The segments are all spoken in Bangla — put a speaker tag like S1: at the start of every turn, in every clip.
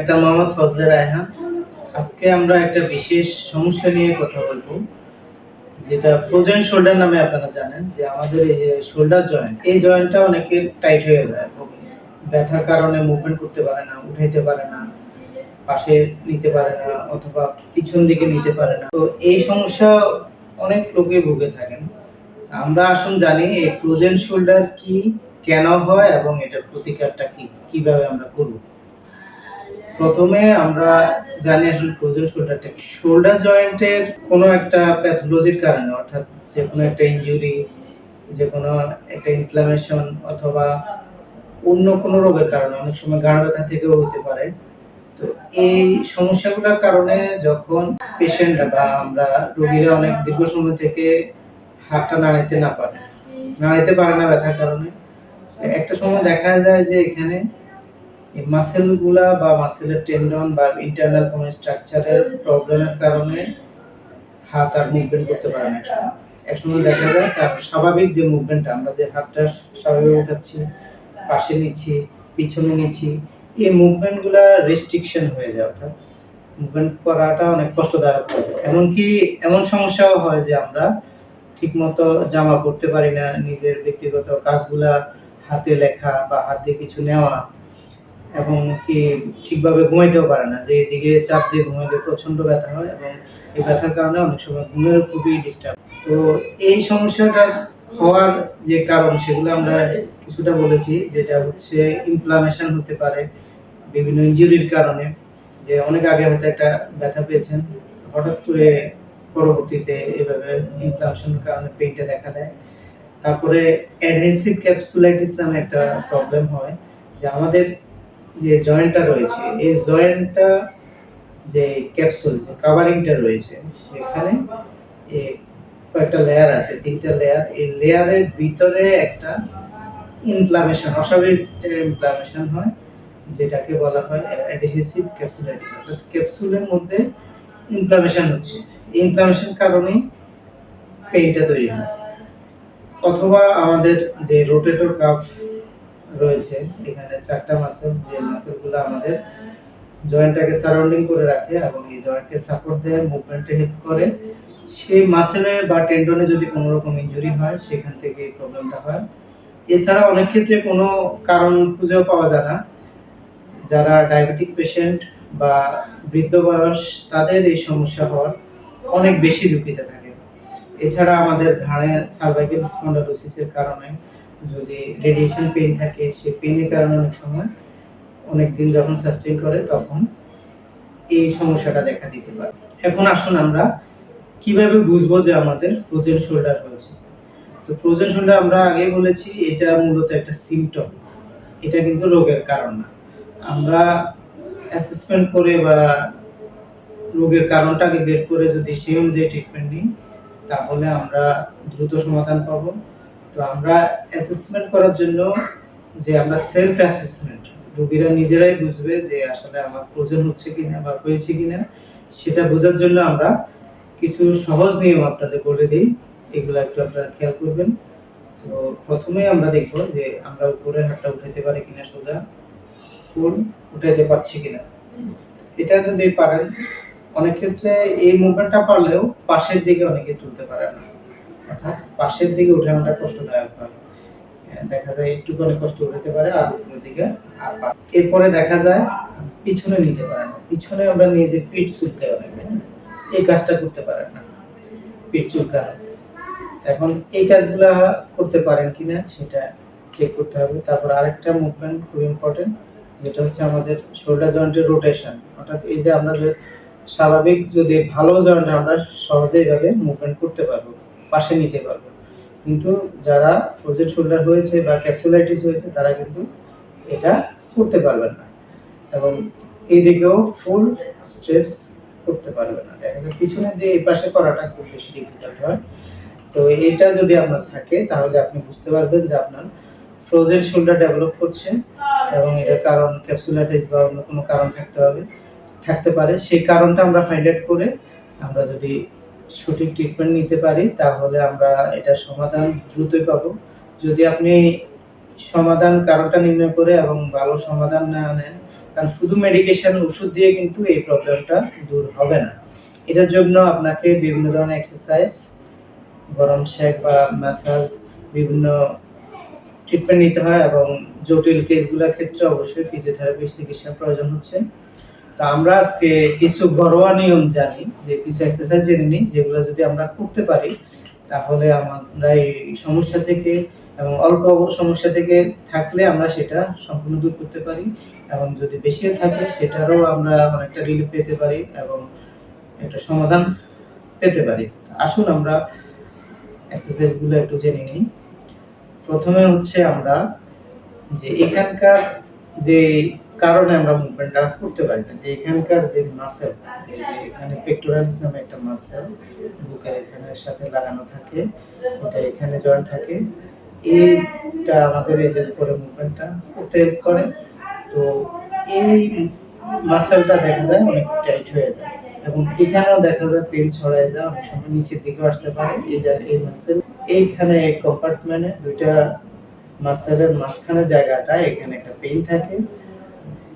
S1: ডাক্তার মোহাম্মদ ফজলে রায়হান। আজকে আমরা একটা বিশেষ সমস্যা নিয়ে কথা যেটা ফ্রোজেন শোল্ডার নামে আপনারা জানেন, যে আমাদের এই যে শোল্ডার জয়েন্ট, এই জয়েন্টটা টাইট হয়ে যায় ব্যথার কারণে মুভমেন্ট করতে পারে না, উঠাইতে পারে না, পাশে নিতে পারে না, অথবা পিছন দিকে নিতে পারে না। তো এই সমস্যা অনেক লোকে ভুগে থাকেন। আমরা আসুন জানি এই ফ্রোজেন শোল্ডার কি কেন হয় এবং এটার প্রতিকারটা কি, কীভাবে আমরা করব। প্রথমে আমরা জানি আসলে ফ্রোজেন শোল্ডারটা শোল্ডার জয়েন্টের কোনো একটা প্যাথোলজির কারণে, অর্থাৎ যে কোনো একটা ইনজুরি যে কোনো একটা ইনফ্লামেশন অথবা অন্য কোনো রোগের কারণে, অনেক সময় গাঁড় ব্যথা থেকেও হতে পারে। তো এই সমস্যাগুলোর কারণে যখন পেশেন্ট বা আমরা রোগীরা অনেক দীর্ঘ সময় থেকে হাতটা নাড়াইতে না পারে, নাড়াইতে পারে না ব্যথার কারণে, একটা সময় দেখা যায় যে এখানে এই মাসেলগুলা বা মাসেলের টেন্ডন বা ইন্টারনাল কোনো স্ট্রাকচারের প্রবলেমের কারণে হাত আর মুভমেন্ট করতে পারে না একসময়। দেখা যায় তার স্বাভাবিক যে মুভমেন্টটা আমরা যে হাতটা স্বাভাবিক উঠাচ্ছি, পাশে নিচ্ছি, পিছনে নিচ্ছি, এই মুভমেন্টগুলা রেস্ট্রিকশন হয়ে যায় অর্থাৎ। মুভমেন্ট করাটা অনেক কষ্টদায়ক এমনকি এমন সমস্যাও হয় যে আমরা ঠিকমতো জামা পরতে পারি না, নিজের ব্যক্তিগত কাজগুলা হাতে লেখা বা হাতে কিছু নেওয়া এবং কি ঠিকভাবে ঘুমাইতেও পারে না, যে এদিকে চাপ দিয়ে ঘুমাইলে প্রচণ্ড ব্যথা হয় এবং এই ব্যথার কারণে অনেক সময় ঘুমের খুবই ডিস্টার্ব তো এই সমস্যাটা হওয়ার যে কারণ, সেগুলো আমরা কিছুটা বলেছি, যেটা হচ্ছে ইনফ্লামেশন হতে পারে, বিভিন্ন ইনজুরির কারণে, যে অনেক আগে হয়তো একটা ব্যথা পেয়েছেন, হঠাৎ করে পরবর্তীতে এভাবে ইনফ্লামেশনের কারণে পেইনটা দেখা দেয়। তারপরে অ্যাডহেসিভ ক্যাপসুলাইটিস নামে একটা প্রবলেম হয়, যে আমাদের যে জয়েন্টটা রয়েছে, এই জয়েন্টটা যে ক্যাপসুল যে কাভারিংটা রয়েছে, সেখানে কয়েকটা লেয়ার আছে, তিনটা লেয়ার এই লেয়ারের ভিতরে একটা ইনফ্লামেশন অস্বাভাবিক ইনফ্লামেশন হয়, যেটাকে বলা হয় অ্যাডহেসিভ ক্যাপসুলাইটিস অর্থাৎ ক্যাপসুলের মধ্যে ইনফ্লামেশন হচ্ছে। ইনফ্লামেশন কারণেই পেইনটা তৈরি হয়। অথবা আমাদের যে রোটেটর কাফ রয়েছে। এখানে চারটা মাসেল যে মাসেলগুলো আমাদের জয়েন্টটাকে সারাউন্ডিং করে রাখে এবং এই জয়েন্টকে সাপোর্ট দেয় মুভমেন্টে হেল্প করে। সেই মাসেলে বা টেন্ডনে যদি কোনো রকম ইনজুরি হয়, সেখান থেকে এই প্রবলেমটা হয়। এছাড়া অনেক ক্ষেত্রে কোনো কারণ খুঁজেও পাওয়া যায় না। যারা ডায়াবেটিক পেশেন্ট বা বৃদ্ধ বয়স, তাদের এই সমস্যা হওয়ার অনেক বেশি ঝুঁকিতে থাকে। এছাড়া আমাদের ঘাড়ে সার্ভাইকেল স্পন্ডালোসিসের কারণে যদি রেডিয়েশন পেইন থাকে সেই পেইনের কারণে অনেক সময় অনেক দিন যখন সাস্টেইন করে তখন এই সমস্যাটা দেখা দিতে পারে। এখন আসুন আমরা কীভাবে বুঝব যে আমাদের ফ্রোজেন শোল্ডার হয়েছে? তো ফ্রোজেন শোল্ডার আমরা আগে বলেছি, এটা মূলত একটা সিমটম এটা কিন্তু রোগের কারণ না। আমরা অ্যাসেসমেন্ট করে বা রোগের কারণটাকে বের করে যদি সেই অনুযায়ী ট্রিটমেন্ট নিই, তাহলে আমরা দ্রুত সমাধান পাব। তো আমরা অ্যাসেসমেন্ট করার জন্য যে আমরা সেলফ অ্যাসেসমেন্ট রোগীরা নিজেরাই বুঝবে যে আসলে আমার প্রয়োজন হচ্ছে কিনা বা হয়েছে কিনা, সেটা বোঝার জন্য আমরা কিছু সহজ নিয়ম আপনাদের বলে দিই। এগুলো একটু আপনারা খেয়াল করবেন। তো প্রথমে আমরা দেখব যে আমরা উপরে হাতটা উঠাইতে পারি কিনা সোজা, ফুল উঠাইতে পারছি কিনা। এটা যদি পারেন, অনেক ক্ষেত্রে এই মুভমেন্টটা পারলেও পাশের দিকে অনেকে তুলতে পারে না। অর্থাৎ পাশের দিকে উঠানোটা কষ্টদায়ক হয়। হ্যাঁ, দেখা যায় একটুখানি কষ্ট উঠাতে পারে আর উপরের দিকে আর এরপরে দেখা যায় পিছনে নিতে পারে না। পিছনে আমরা নিয়ে যে পিঠ চুলকায় অনেকে? এই কাজটা করতে পারেন না পিঠ চুলকানো। এখন এই কাজগুলা করতে পারেন কিনা সেটা চেক করতে হবে। তারপর আরেকটা মুভমেন্ট খুব ইম্পর্টেন্ট যেটা হচ্ছে আমাদের শোল্ডার জয়েন্টের রোটেশন অর্থাৎ এই যে আমরা স্বাভাবিক যদি ভালো জয়েন্ট আমরা সহজেই ভাবে মুভমেন্ট করতে পারব পাশে নিতে পারব। কিন্তু যারা ফ্রোজেন শোল্ডার হয়েছে বা ক্যাপসুলাইটিস হয়েছে, তারা কিন্তু এটা করতে পারবেন না। এবং এই দিকেও ফুল স্ট্রেস করতে পারবে না। দেখা যায় পিছনে দিয়ে এই পাশে করাটা খুব বেশি ডিফিকাল্ট হয়। তো এটা যদি আপনার থাকে, তাহলে আপনি বুঝতে পারবেন যে আপনার ফ্রোজেন শোল্ডার ডেভেলপ করছে এবং এটার কারণ ক্যাপসুলাইটিস বা অন্য কোনো কারণ থাকতে হবে, থাকতে পারে। সেই কারণটা আমরা ফাইন্ড আউট করে আমরা যদি সঠিক ট্রিটমেন্ট নিতে পারি, তাহলে আমরা এটার সমাধান দ্রুতই পাবো। যদি আপনি সমাধান কারণটা নির্ণয় করে এবং ভালো সমাধান না নেন, কারণ শুধু মেডিকেশন ওষুধ দিয়ে কিন্তু এই প্রবলেমটা দূর হবে না। এটার জন্য আপনাকে বিভিন্ন ধরনের এক্সারসাইজ গরম শেক বা ম্যাসাজ বিভিন্ন ট্রিটমেন্ট নিতে হয় এবং জটিল কেসগুলোর ক্ষেত্রে অবশ্যই ফিজিওথেরাপির চিকিৎসার প্রয়োজন হচ্ছে। তো আমরা আজকে কিছু ঘরোয়া নিয়ম জানি, যে কিছু এক্সারসাইজ জেনে নিই, যেগুলো যদি আমরা করতে পারি, তাহলে আমরা এই সমস্যা থেকে এবং অল্প সমস্যা থেকে থাকলে আমরা সেটা সম্পূর্ণ দূর করতে পারি এবং যদি বেশিও থাকে, সেটারও আমরা অনেকটা রিলিফ পেতে পারি এবং একটা সমাধান পেতে পারি। আসুন আমরা এক্সারসাইজগুলো একটু জেনে নিই। প্রথমে হচ্ছে আমরা যে এখানকার যে কারণে আমরা মুভমেন্টটা করতে পারি না। যে এখানকার যে মাসেল এখানে পেক্টোরালিস নামে একটা মাসেল বুকের এখানের সাথে লাগানো থাকে, ওটা এখানে জয়েন্ট থাকে। এইটা আমাদের এই যে উপরে মুভমেন্টটা করতে করে তো এই মাসেলটা দেখা যায় অনেক টাইট হয়ে যায় এবং এখানেও দেখা যায় পেন ছড়ায় যায়, অনেক সময় নিচের দিকেও আসতে পারে। এই যে এই মাসেল এইখানে কম্পার্টমেন্টে দুইটা মাসেলের মাঝখানে জায়গাটা এখানে একটা পেন থাকে।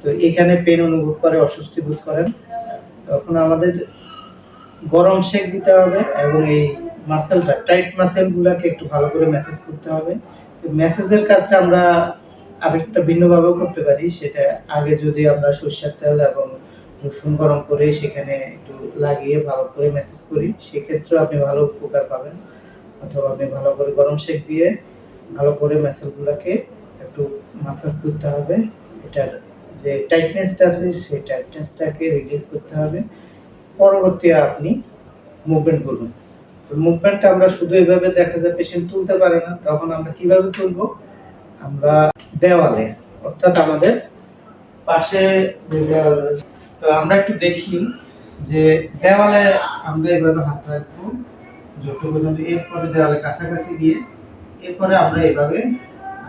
S1: তো এখানে পেন অনুভব করে, অস্বস্তি বোধ করেন। তখন আমাদের গরম শেক দিতে হবে এবং এই মাসেলটা টাইট মাসেলগুলোকে একটু ভালো করে ম্যাসেজ করতে হবে। তো ম্যাসেজের কাজটা আমরা আরেকটা ভিন্নভাবেও করতে পারি। সেটা আগে যদি আমরা সরষের তেল এবং রসুন গরম করে সেখানে একটু লাগিয়ে ভালো করে ম্যাসেজ করি, সেক্ষেত্রেও আপনি ভালো উপকার পাবেন। অথবা আপনি ভালো করে গরম শেক দিয়ে ভালো করে ম্যাসেলগুলোকে একটু মাসাজ করতে হবে। এটার যে টাইটনেসটা আছে, সেই টাইটনেসটাকে রিলিজ করতে হবে। পরবর্তী আপনি মুভমেন্ট করুন। তো মুভমেন্টটা আমরা শুধু এভাবে দেখা যায় পেশেন্ট তুলতে পারে না, তখন আমরা কীভাবে তুলবো? আমরা দেওয়ালে, অর্থাৎ আমাদের পাশে যে দেওয়াল রয়েছে, তো আমরা একটু দেখি যে দেওয়ালে আমরা এভাবে হাত রাখব, যতটুকু পর্যন্ত এরপরে দেওয়ালে কাছাকাছি গিয়ে, এরপরে আমরা এভাবে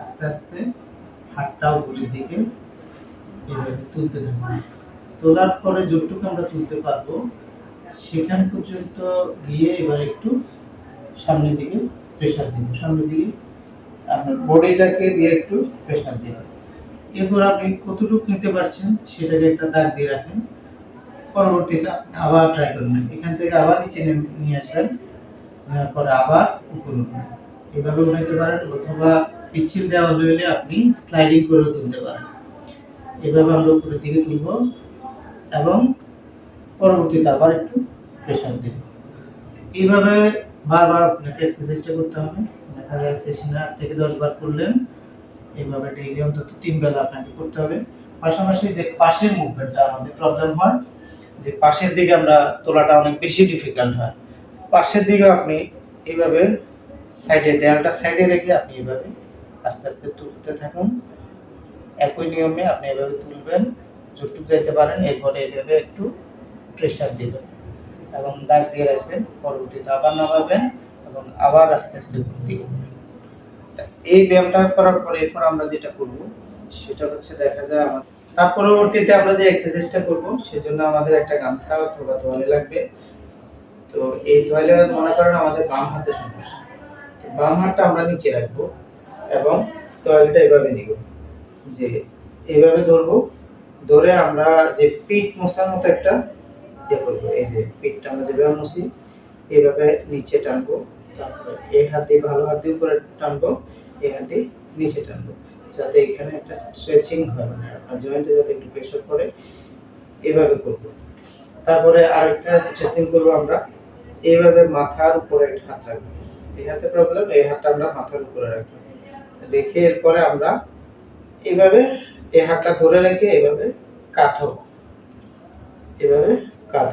S1: আস্তে আস্তে হাতটা উপরের দিকে তুলতে যাব। তোলার পরে যতটুকু আমরা তুলতে পারব, সেখান পর্যন্ত গিয়ে এবার একটু সামনের দিকে প্রেশার দিব। সামনের দিকে আপনার বডিটাকে দিয়ে একটু প্রেশার দিন এরপর আপনি কতটুকু নিতে পারছেন সেটাকে একটা দাগ দিয়ে রাখেন। পরবর্তীতে আবার ট্রাই করবেন এখান থেকে আবার নিচে নিয়ে আসবেন। নেওয়ার পরে আবার উপরে উঠবেন। এভাবে উঠাইতে পারেন অথবা পিচ্ছিল দেওয়া হলে আপনি স্লাইডিং করেও তুলতে পারেন। এভাবে আমরা উপরের দিকে তুলব এবং পরবর্তীতে আবার একটু প্রেশার দেব। এইভাবে বারবার আপনাকে এক্সারসাইজটা করতে হবে। দেখা যায় সেশনে আট থেকে দশ বার করলেন, এইভাবে ডেইলি অন্তত তিন বেলা আপনাকে করতে হবে। পাশাপাশি যে পাশের মুভমেন্টটা আমাদের প্রবলেম হয়, যে পাশের দিকে আমরা তোলাটা অনেক বেশি ডিফিকাল্ট হয়। পাশের দিকে আপনি এইভাবে সাইডে দেয়ালটা সাইডে রেখে আপনি এইভাবে আস্তে আস্তে তুলতে থাকুন। একই নিয়মে আপনি এভাবে তুলবেন যতটুকু যাইতে পারেন, এরপরে এইভাবে একটু প্রেশার দিবেন এবং দাগ দিয়ে রাখবেন, পরবর্তীতে আবার নামাবেন এবং আবার আস্তে আস্তে এই ব্যায়ামটা করার পরে এরপর আমরা যেটা করব, সেটা হচ্ছে দেখা যায় আমার তার পরবর্তীতে আমরা যে এক্সারসাইজটা করব, সেজন্য আমাদের একটা গামছা অথবা তোয়ালে লাগবে। তো এই তোয়ালে মনে করেন আমাদের বাম হাতে সমস্যা। তো বাম হাতটা আমরা নিচে রাখব এবং তোয়ালেটা এভাবে নিব। যে এইভাবে ধরবো, ধরে আমরা যে পিঠ মশার মতো একটা ইয়ে করব, এই যে পিঠটা আমরা যেভাবে মুছি এইভাবে নিচে টানবো, তারপরে এই হাত দিয়ে ভালো হাত দিয়ে উপরে টানবো এই হাত দিয়ে নিচে টানবো, যাতে এখানে একটা স্ট্রেচিং হয় মানে আপনার জয়েন্টে যাতে একটু প্রেশার পড়ে, এভাবে করব। তারপরে আরেকটা স্ট্রেচিং করব আমরা এইভাবে মাথার উপরে একটা হাত রাখব। এই হাতে প্রবলেম এই হাতটা আমরা মাথার উপরে রাখব। রেখে এরপরে আমরা এইভাবে এই হাতটা ধরে রেখে এভাবে কাত এভাবে কাত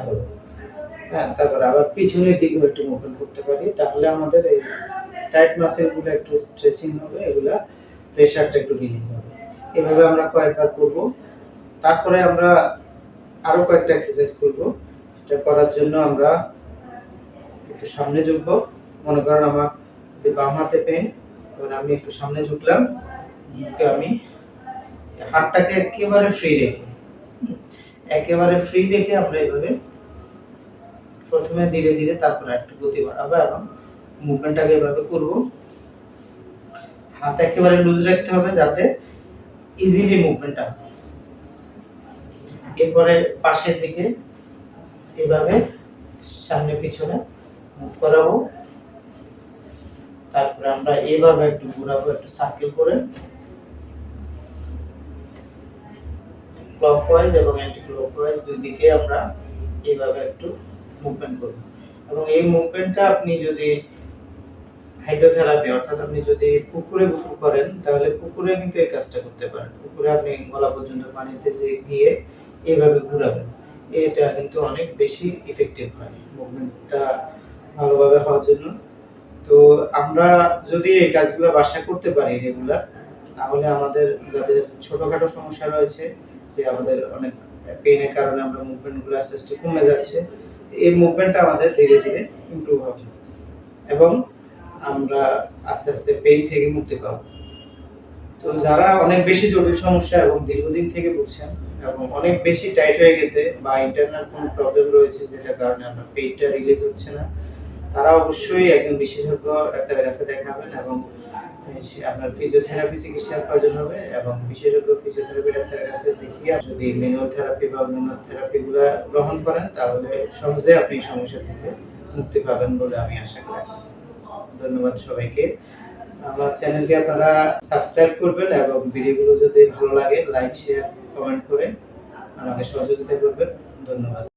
S1: হ্যাঁ তারপরে আবার পিছনের দিকে একটু মুভমেন্ট করতে পারি। তাহলে আমাদের এই টাইট মাসেলগুলো একটু স্ট্রেচিং হবে, এগুলা প্রেশারটা একটু রিলিজ হবে। এভাবে আমরা কয়েকবার করব। তারপরে আমরা আরও কয়েকটা এক্সারসাইজ করব। এটা করার জন্য আমরা একটু সামনে ঝুঁকবো। মনে করেন আমার বাম হাতে পেন তখন আমি একটু সামনে ঝুঁকলাম। ঝুঁকে আমি হাতটাকে একেবারে ফ্রি রেখে। একেবারে ফ্রি রেখে আমরা এভাবে প্রথমে ধীরে ধীরে তারপরে একটু গতি বাড়াবো এবং মুভমেন্টটাকে এভাবে করব। হাত একেবারে লুজ রাখতে হবে যাতে ইজিলি মুভমেন্টটা এরপরে পাশের দিকে এভাবে সামনে পিছনে মুভ করাবো। তারপরে আমরা এভাবে একটু ঘোরাবো, একটু সার্কেল করে। ক্লকওয়াইজ এবং অ্যান্টি ক্লকওয়াইজ দুই দিকে আমরা এইভাবে একটু মুভমেন্ট করব। এবং এই মুভমেন্টটা আপনি যদি হাইড্রোথেরাপি অর্থাৎ আপনি যদি পুকুরে গোসল করেন, তাহলে পুকুরে কিন্তু এই কাজটা করতে পারেন। পুকুরে আপনি গলা পর্যন্ত পানিতে যে গিয়ে এইভাবে ঘুরাবেন, এটা কিন্তু অনেক বেশি ইফেক্টিভ হয় মুভমেন্টটা ভালোভাবে হওয়ার জন্য। তো আমরা যদি এই কাজগুলো বাসা করতে পারি রেগুলার তাহলে আমাদের যাদের ছোটোখাটো সমস্যা রয়েছে যে আমাদের অনেক পেইনের কারণে আমরা মুভমেন্টগুলো আস্তে আস্তে কমে যাচ্ছে এই মুভমেন্টটা আমাদের ধীরে ধীরে ইমপ্রুভ হবে এবং আমরা আস্তে আস্তে থেকে মুক্তি পাবো। তো যারা অনেক বেশি জটিল সমস্যা এবং দীর্ঘদিন থেকে ভুগছেন এবং অনেক বেশি টাইট হয়ে গেছে বা ইন্টারনাল কোনো প্রবলেম রয়েছে যেটার কারণে আপনার পেইনটা রিলিজ হচ্ছে না, তারা অবশ্যই একজন বিশেষজ্ঞ ডাক্তারের কাছে দেখাবেন এবং আপনার ফিজিওথেরাপি চিকিৎসার প্রয়োজন হবে এবং বিশেষজ্ঞ ফিজিওথেরাপি ডাক্তারের কাছে দেখিয়ে যদি ম্যানুয়াল থেরাপি বা ম্যানুয়াল থেরাপিগুলো গ্রহণ করেন, তাহলে সহজে আপনি সমস্যা থেকে মুক্তি পাবেন বলে আমি আশা করি। ধন্যবাদ সবাইকে। আমার চ্যানেলকে আপনারা সাবস্ক্রাইব করবেন এবং ভিডিওগুলো যদি ভালো লাগে লাইক শেয়ার কমেন্ট করে আমাকে সহযোগিতা করবেন। ধন্যবাদ।